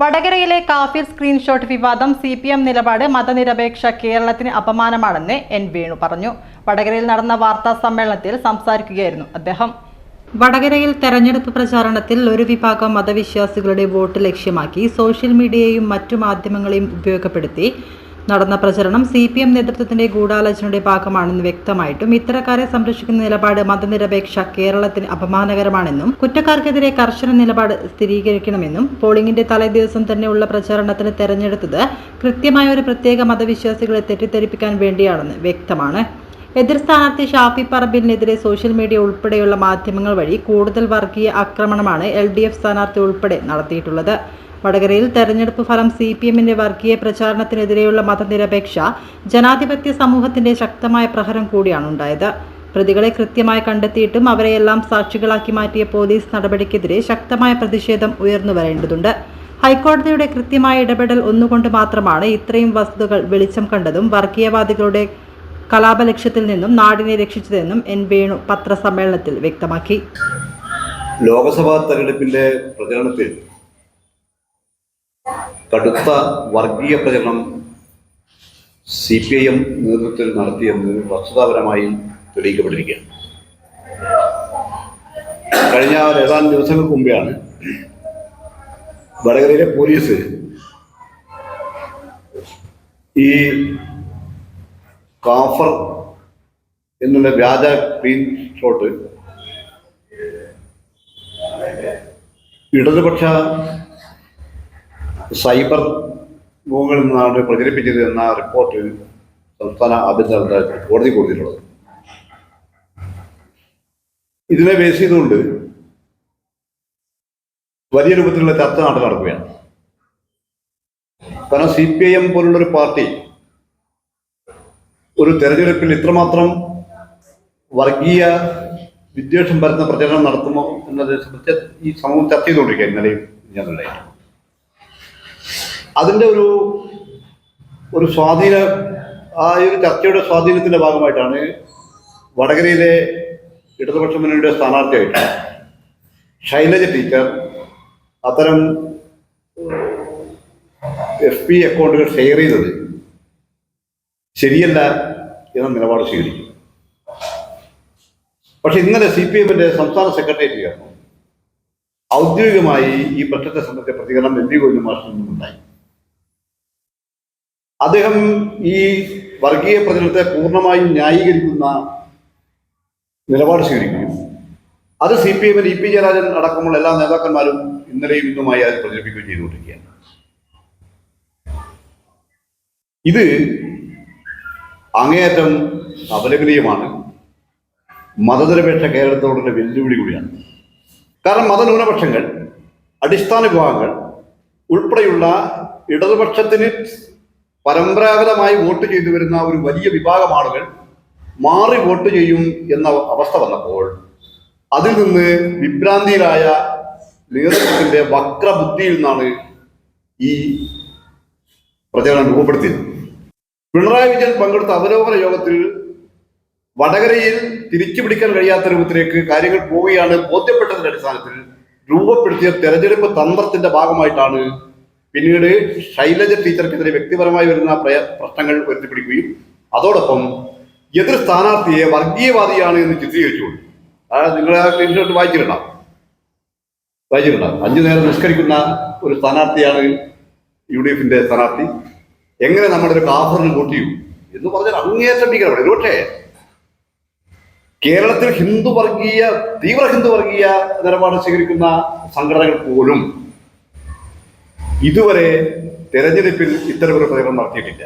വടകരയിലെ കാഫിർ സ്ക്രീൻഷോട്ട് വിവാദം സി പി എം നിലപാട് മതനിരപേക്ഷ കേരളത്തിന് അപമാനമാണെന്ന് എൻ വേണു പറഞ്ഞു. വടകരയിൽ നടന്ന വാർത്താ സമ്മേളനത്തിൽ സംസാരിക്കുകയായിരുന്നു അദ്ദേഹം. വടകരയിൽ തെരഞ്ഞെടുപ്പ് പ്രചാരണത്തിൽ ഒരു വിഭാഗം മതവിശ്വാസികളുടെ വോട്ട് ലക്ഷ്യമാക്കി സോഷ്യൽ മീഡിയയും മറ്റു മാധ്യമങ്ങളെയും ഉപയോഗപ്പെടുത്തി നടന്ന പ്രചരണം സി പി എം നേതൃത്വത്തിന്റെ ഗൂഢാലോചനയുടെ ഭാഗമാണെന്ന് വ്യക്തമായിട്ടും ഇത്തരക്കാരെ സംരക്ഷിക്കുന്ന നിലപാട് മതനിരപേക്ഷ കേരളത്തിന് അപമാനകരമാണെന്നും കുറ്റക്കാർക്കെതിരെ കർശന നിലപാട് സ്ഥിരീകരിക്കണമെന്നും പോളിംഗിന്റെ തലേദിവസം തന്നെ ഉള്ള പ്രചാരണത്തിന് തെരഞ്ഞെടുത്തത് കൃത്യമായ ഒരു പ്രത്യേക മതവിശ്വാസികളെ തെറ്റിദ്ധരിപ്പിക്കാൻ വേണ്ടിയാണെന്ന് വ്യക്തമാണ്. എതിർ സ്ഥാനാർത്ഥി ഷാഫി പറമ്പിലിനെതിരെ സോഷ്യൽ മീഡിയ ഉൾപ്പെടെയുള്ള മാധ്യമങ്ങൾ വഴി കൂടുതൽ വർഗീയ ആക്രമണമാണ് എൽ ഡി എഫ് സ്ഥാനാർത്ഥി ഉൾപ്പെടെ നടത്തിയിട്ടുള്ളത്. വടകരയിൽ തെരഞ്ഞെടുപ്പ് ഫലം സി പി എമ്മിന്റെ വർഗീയ പ്രചാരണത്തിനെതിരെയുള്ള മതനിരപേക്ഷ ജനാധിപത്യ സമൂഹത്തിന്റെ ശക്തമായ പ്രഹരം കൂടിയാണ് ഉണ്ടായത്. പ്രതികളെ കൃത്യമായി കണ്ടെത്തിയിട്ടും അവരെയെല്ലാം സാക്ഷികളാക്കി മാറ്റിയ പോലീസ് നടപടിക്കെതിരെ ശക്തമായ പ്രതിഷേധം ഉയർന്നു വരേണ്ടതുണ്ട്. ഹൈക്കോടതിയുടെ കൃത്യമായ ഇടപെടൽ ഒന്നുകൊണ്ട് മാത്രമാണ് ഇത്രയും വസ്തുതകൾ വെളിച്ചം കണ്ടതും വർഗീയവാദികളുടെ കലാപലക്ഷ്യത്തിൽ നിന്നും നാടിനെ രക്ഷിച്ചതെന്നും എൻ വേണു പത്രസമ്മേളനത്തിൽ വ്യക്തമാക്കി. ലോക്സഭാ തെരഞ്ഞെടുപ്പിന്റെ പ്രചരണത്തിൽ കടുത്ത വർഗീയ പ്രചരണം സി പി ഐ എം നേതൃത്വത്തിൽ നടത്തിയെന്ന് വസ്തുതാപരമായി തെളിയിക്കപ്പെട്ടിരിക്കുകയാണ്. കഴിഞ്ഞ ഏതാനും ദിവസങ്ങൾക്ക് മുമ്പെയാണ് വടകരയിലെ പോലീസ് ഈ കാഫർ എന്നുള്ള വ്യാജ സ്ക്രീൻ ഷോട്ട് ഇടതുപക്ഷ സൈബർ ഗൂഗിൾ നിന്നാണ് പ്രചരിപ്പിച്ചത് എന്ന റിപ്പോർട്ട് സംസ്ഥാന ആഭ്യന്തര കോടതി കൊടുത്തിട്ടുള്ളത്. ഇതിനെ ബേസ് ചെയ്തുകൊണ്ട് വലിയ രൂപത്തിലുള്ള ചർച്ച നാട്ടിൽ നടക്കുകയാണ്. കാരണം സി പി ഐ എം പോലുള്ളൊരു പാർട്ടി ഒരു തെരഞ്ഞെടുപ്പിൽ ഇത്രമാത്രം വർഗീയ വിദ്വേഷം വരുന്ന പ്രചരണം നടത്തുമോ എന്നതിനെ സംബന്ധിച്ച് ഈ സമൂഹം ചർച്ച ചെയ്തുകൊണ്ടിരിക്കുക ഇന്നലെയും ഞാനുണ്ടായിട്ട് അതിന്റെ ഒരു ഒരു സ്വാധീന ആ ഒരു ചർച്ചയുടെ സ്വാധീനത്തിന്റെ ഭാഗമായിട്ടാണ് വടകരയിലെ ഇടതുപക്ഷ മുന്നണിയുടെ സ്ഥാനാർത്ഥിയായിട്ട് ശൈലജ ടീച്ചർ അത്തരം എഫ് പി അക്കൗണ്ടുകൾ ഷെയർ ചെയ്തത് ശരിയല്ല എന്ന നിലപാട് സ്വീകരിക്കും പക്ഷെ ഇന്നലെ സി പി എമ്മിന്റെ സംസ്ഥാന സെക്രട്ടേറിയറ്റ് ചേർന്നു ഔദ്യോഗികമായി ഈ പ്രശ്നത്തെ സംബന്ധിച്ച പ്രതികരണം എം വി ഗോവിന്ദ മാഷിൽ നിന്നുണ്ടായി അദ്ദേഹം ഈ വർഗീയ പ്രചരണത്തെ പൂർണമായും ന്യായീകരിക്കുന്ന നിലപാട് സ്വീകരിക്കുകയും അത് സി പി എമ്മിന് ഇ പി ജയരാജൻ അടക്കമുള്ള എല്ലാ നേതാക്കന്മാരും ഇന്നലെയും ഇന്നുമായി അത് പ്രചരിപ്പിക്കുകയും ചെയ്തുകൊണ്ടിരിക്കുകയാണ്. ഇത് അങ്ങേയറ്റം അപലപനീയമാണ്. മതനിരപേക്ഷ കേരളത്തോടുള്ള വെല്ലുവിളി കൂടിയാണ്. കാരണം മതന്യൂനപക്ഷങ്ങൾ അടിസ്ഥാന വിഭാഗങ്ങൾ ഉൾപ്പെടെയുള്ള ഇടതുപക്ഷത്തിന് പരമ്പരാഗതമായി വോട്ട് ചെയ്തു വരുന്ന ഒരു വലിയ വിഭാഗം ആളുകൾ മാറി വോട്ട് ചെയ്യും എന്ന അവസ്ഥ വന്നപ്പോൾ അതിൽ നിന്ന് വിഭ്രാന്തിയിലായ നേതൃത്വത്തിന്റെ വക്രബുദ്ധിയിൽ നിന്നാണ് ഈ പ്രചരണം രൂപപ്പെടുത്തിയത്. പിണറായി വിജയൻ പങ്കെടുത്ത അവലോകന യോഗത്തിൽ വടകരയിൽ തിരിച്ചു പിടിക്കാൻ കഴിയാത്ത രൂപത്തിലേക്ക് കാര്യങ്ങൾ പോവുകയാണ് ബോധ്യപ്പെട്ടതിന്റെ അടിസ്ഥാനത്തിൽ രൂപപ്പെടുത്തിയ തെരഞ്ഞെടുപ്പ് തന്ത്രത്തിന്റെ ഭാഗമായിട്ടാണ് പിന്നീട് ശൈലജ ടീച്ചർക്കെതിരെ വ്യക്തിപരമായി വരുന്ന പ്രശ്നങ്ങൾ ഉയർത്തിപ്പിടിക്കുകയും അതോടൊപ്പം എതിർ സ്ഥാനാർത്ഥിയെ വർഗീയവാദിയാണ് എന്ന് ചിത്രീകരിച്ചുകൊണ്ട്. അതായത് ആ സ്ക്രീൻഷോട്ട് വായിച്ചിട്ടുണ്ടാവും വായിച്ചിട്ടുണ്ടാവും അഞ്ചു നേരം നിഷ്കരിക്കുന്ന ഒരു സ്ഥാനാർത്ഥിയാണ് യു ഡി എഫിന്റെ സ്ഥാനാർത്ഥി. എങ്ങനെ നമ്മുടെ ഒരു കാഫറിന് വോട്ട് ചെയ്യും? എന്ന് പറഞ്ഞാൽ അങ്ങേറ്റം ഭീകരമാണ് ഒരുപക്ഷേ കേരളത്തിൽ ഹിന്ദു വർഗീയ തീവ്ര ഹിന്ദു വർഗീയ നിലപാട് സ്വീകരിക്കുന്ന സംഘടനകൾ പോലും ഇതുവരെ തെരഞ്ഞെടുപ്പിൽ ഇത്തരമൊരു പ്രചരണം നടത്തിയിട്ടില്ല.